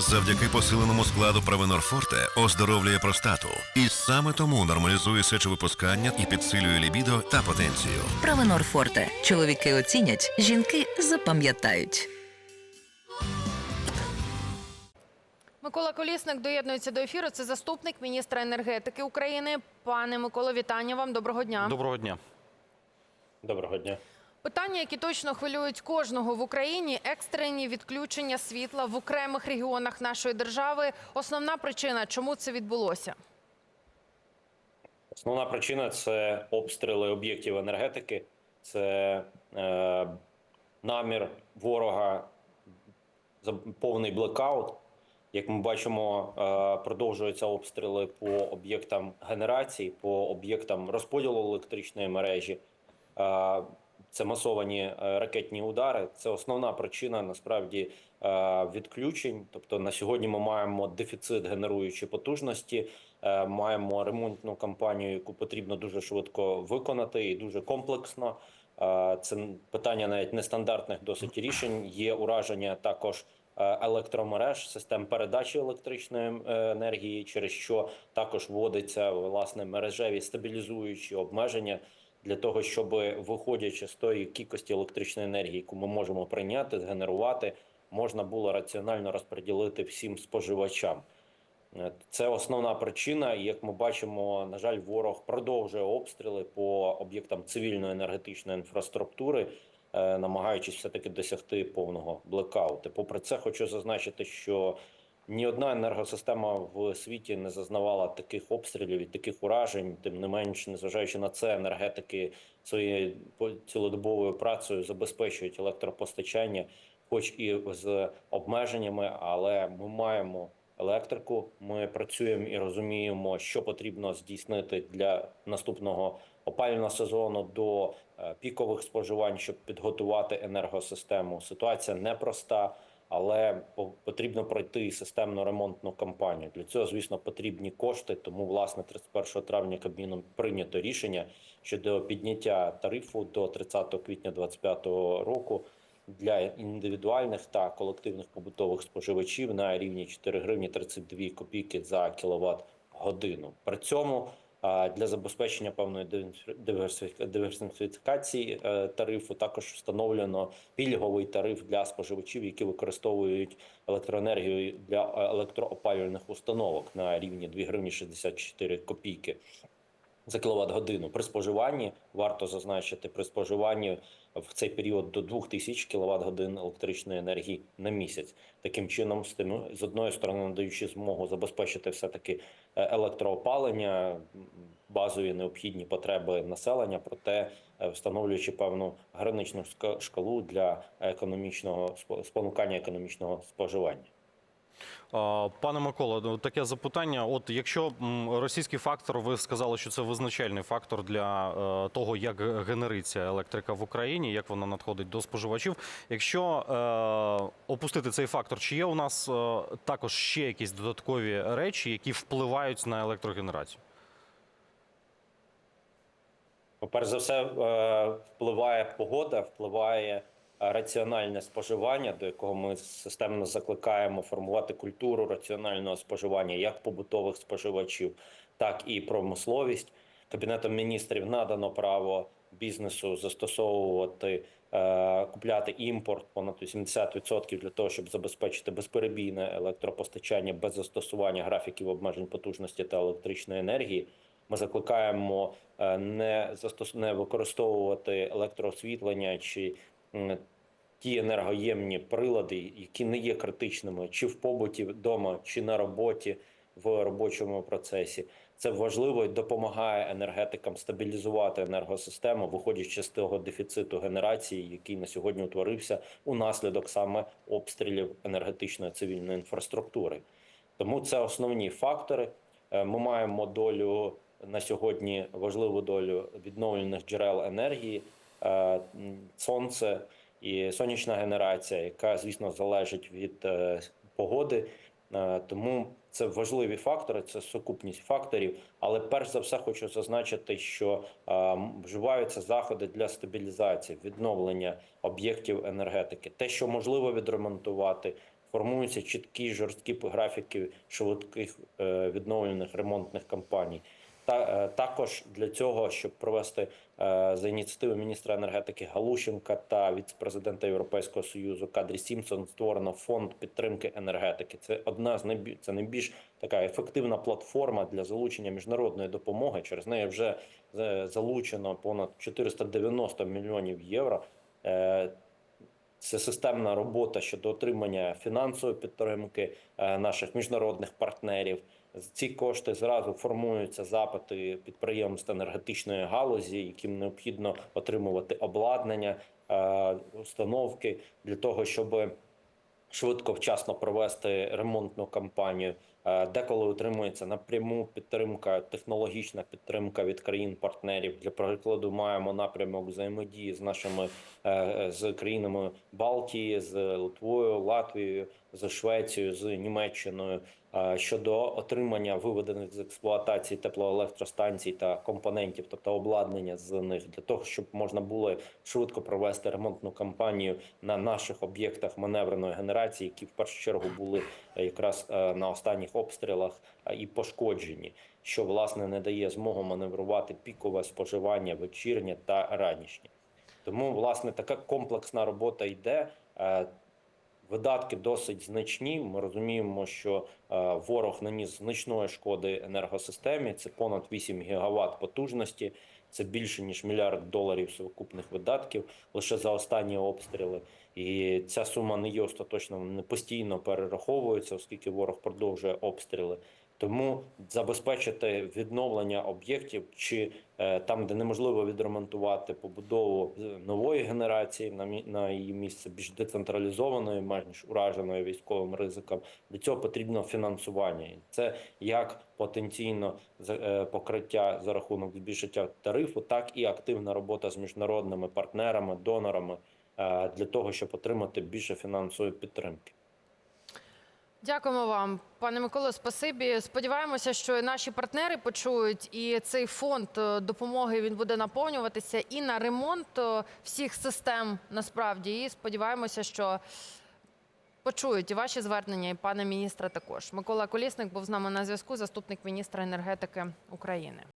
Завдяки посиленому складу Провенор Форте оздоровлює простату. І саме тому нормалізує сечовипускання і підсилює лібідо та потенцію. Правонор Форте. Чоловіки оцінять, жінки запам'ятають. Микола Колісник доєднується до ефіру. Це заступник міністра енергетики України. Пане Миколо, вітання вам. Доброго дня. Доброго дня. Доброго дня. Питання, які точно хвилюють кожного в Україні: екстрені відключення світла в окремих регіонах нашої держави. Основна причина, чому це відбулося? Основна причина це обстріли об'єктів енергетики, це е, намір ворога за повний блекаут. Як ми бачимо, е, продовжуються обстріли по об'єктам генерації, по об'єктам розподілу електричної мережі. Е, це масовані е, ракетні удари. Це основна причина насправді е, відключень. Тобто на сьогодні ми маємо дефіцит генеруючої потужності, е, маємо ремонтну кампанію, яку потрібно дуже швидко виконати і дуже комплексно. Це питання навіть нестандартних досить рішень. Є ураження також електромереж, систем передачі електричної енергії, через що також вводиться власне мережеві стабілізуючі обмеження для того, щоб виходячи з тої кількості електричної енергії, яку ми можемо прийняти, згенерувати, можна було раціонально розподілити всім споживачам. Е, Це основна причина. Як ми бачимо, на жаль, ворог продовжує обстріли по об'єктам цивільної енергетичної інфраструктури, е, намагаючись все таки досягти повного блекауту. Попри це, хочу зазначити, що ні одна енергосистема в світі не зазнавала таких обстрілів і таких уражень. Тим не менш, незважаючи на це, енергетики своєю цілодобовою працею забезпечують електропостачання, хоч і з обмеженнями, але ми маємо електрику. Ми працюємо і розуміємо, що потрібно здійснити для наступного опалювального сезону до е, пікових споживань, щоб підготувати енергосистему. Ситуація непроста. Але потрібно пройти системну ремонтну кампанію. Для цього, звісно, потрібні кошти. Тому, власне, 31 травня Кабміном прийнято рішення щодо підняття тарифу до 30 квітня 2025 року для індивідуальних та колективних побутових споживачів на рівні 4 гривні 32 копійки за кіловат годину. При цьому для забезпечення певної диверсифі- диверсифікації е, тарифу. Також встановлено пільговий тариф для споживачів, які використовують електроенергію для електроопалювальних установок на рівні 2 гривні 64 копійки за кіловат годину. При споживанні варто зазначити при споживанні в цей період до 2000 кіловат годин електричної енергії на місяць. Таким чином, з тим з одної сторони надаючи змогу забезпечити все таки електроопалення, базові необхідні потреби населення, проте е, встановлюючи певну граничну шкалу для економічного спо- спонукання економічного споживання. Пане Микола, ну, таке запитання. От якщо російський фактор, ви сказали, що це визначальний фактор для е, того, як генериться електрика в Україні, як вона надходить до споживачів. Якщо е, опустити цей фактор, чи є у нас е, також ще якісь додаткові речі, які впливають на електрогенерацію? Перш за все, впливає погода, впливає раціональне споживання, до якого ми системно закликаємо формувати культуру раціонального споживання як побутових споживачів, так і промисловість. Кабінетом міністрів надано право бізнесу застосовувати е, купляти імпорт понад 80% для того, щоб забезпечити безперебійне електропостачання без застосування графіків обмежень потужності та електричної енергії. Ми закликаємо е, не застос... не використовувати електроосвітлення чи ті енергоємні прилади, які не є критичними, чи в побуті вдома, чи на роботі в робочому процесі. Це важливо і допомагає енергетикам стабілізувати енергосистему, виходячи з того дефіциту генерації, який на сьогодні утворився унаслідок саме обстрілів енергетичної цивільної інфраструктури. Тому це основні фактори. Е, Ми маємо долю на сьогодні важливу долю відновлених джерел енергії, сонце і сонячна генерація, яка звісно залежить від е, погоди. Е, Тому це важливі фактори, це сукупність факторів. Але перш за все хочу зазначити, що е, вживаються заходи для стабілізації, відновлення об'єктів енергетики. Те, що можливо відремонтувати, формуються чіткі жорсткі графіки швидких е, відновлюваних ремонтних кампаній. Та е, також для цього, щоб провести е, за ініціативи міністра енергетики Галущенка та віце-президента Європейського союзу Кадрі Сімпсон створено фонд підтримки енергетики. Це одна з найбільш це найбільш така ефективна платформа для залучення міжнародної допомоги. Через неї вже е, залучено понад 490 мільйонів євро. Це системна робота щодо отримання фінансової підтримки наших міжнародних партнерів. Ці кошти зразу формуються запити підприємств енергетичної галузі, яким необхідно отримувати обладнання, е, установки для того, щоб швидко вчасно провести ремонтну кампанію. Е, Деколи отримується напряму підтримка, технологічна підтримка від країн-партнерів. Для прикладу, маємо напрямок взаємодії з нашими е, з країнами Балтії, з Литвою, Латвією, з Швецією, з Німеччиною е, щодо отримання виведених з експлуатації теплоелектростанцій та компонентів, тобто обладнання з них, для того, щоб можна було швидко провести ремонтну кампанію на наших об'єктах маневреної генерації, які в першу чергу були е, якраз е, на останніх обстрілах е, і пошкоджені, що власне не дає змогу маневрувати пікове споживання вечірнє та ранішнє. Тому, власне, така комплексна робота йде. Е, Видатки досить значні. Ми розуміємо, що е, ворог наніс значної шкоди енергосистемі. Це понад 8 гігават потужності. Це більше ніж мільярд доларів сукупних видатків лише за останні обстріли. І ця сума не є остаточно не постійно перераховується, оскільки ворог продовжує обстріли. Тому забезпечити відновлення об'єктів чи е, там, де неможливо відремонтувати побудову е, нової генерації на її місце більш децентралізованої, менш ураженої військовим ризиком. Для цього потрібно фінансування. Це як потенційно е, покриття за рахунок збільшення тарифу, так і активна робота з міжнародними партнерами, донорами для того, щоб отримати більше фінансової підтримки. Дякуємо вам, пане Миколо. Спасибі. Сподіваємося, що і наші партнери почують, і цей фонд е, допомоги він буде наповнюватися і на ремонт е, всіх систем насправді. І сподіваємося, що почують і ваші звернення, і пана міністра також. Микола Колісник був з нами на зв'язку, заступник міністра енергетики України.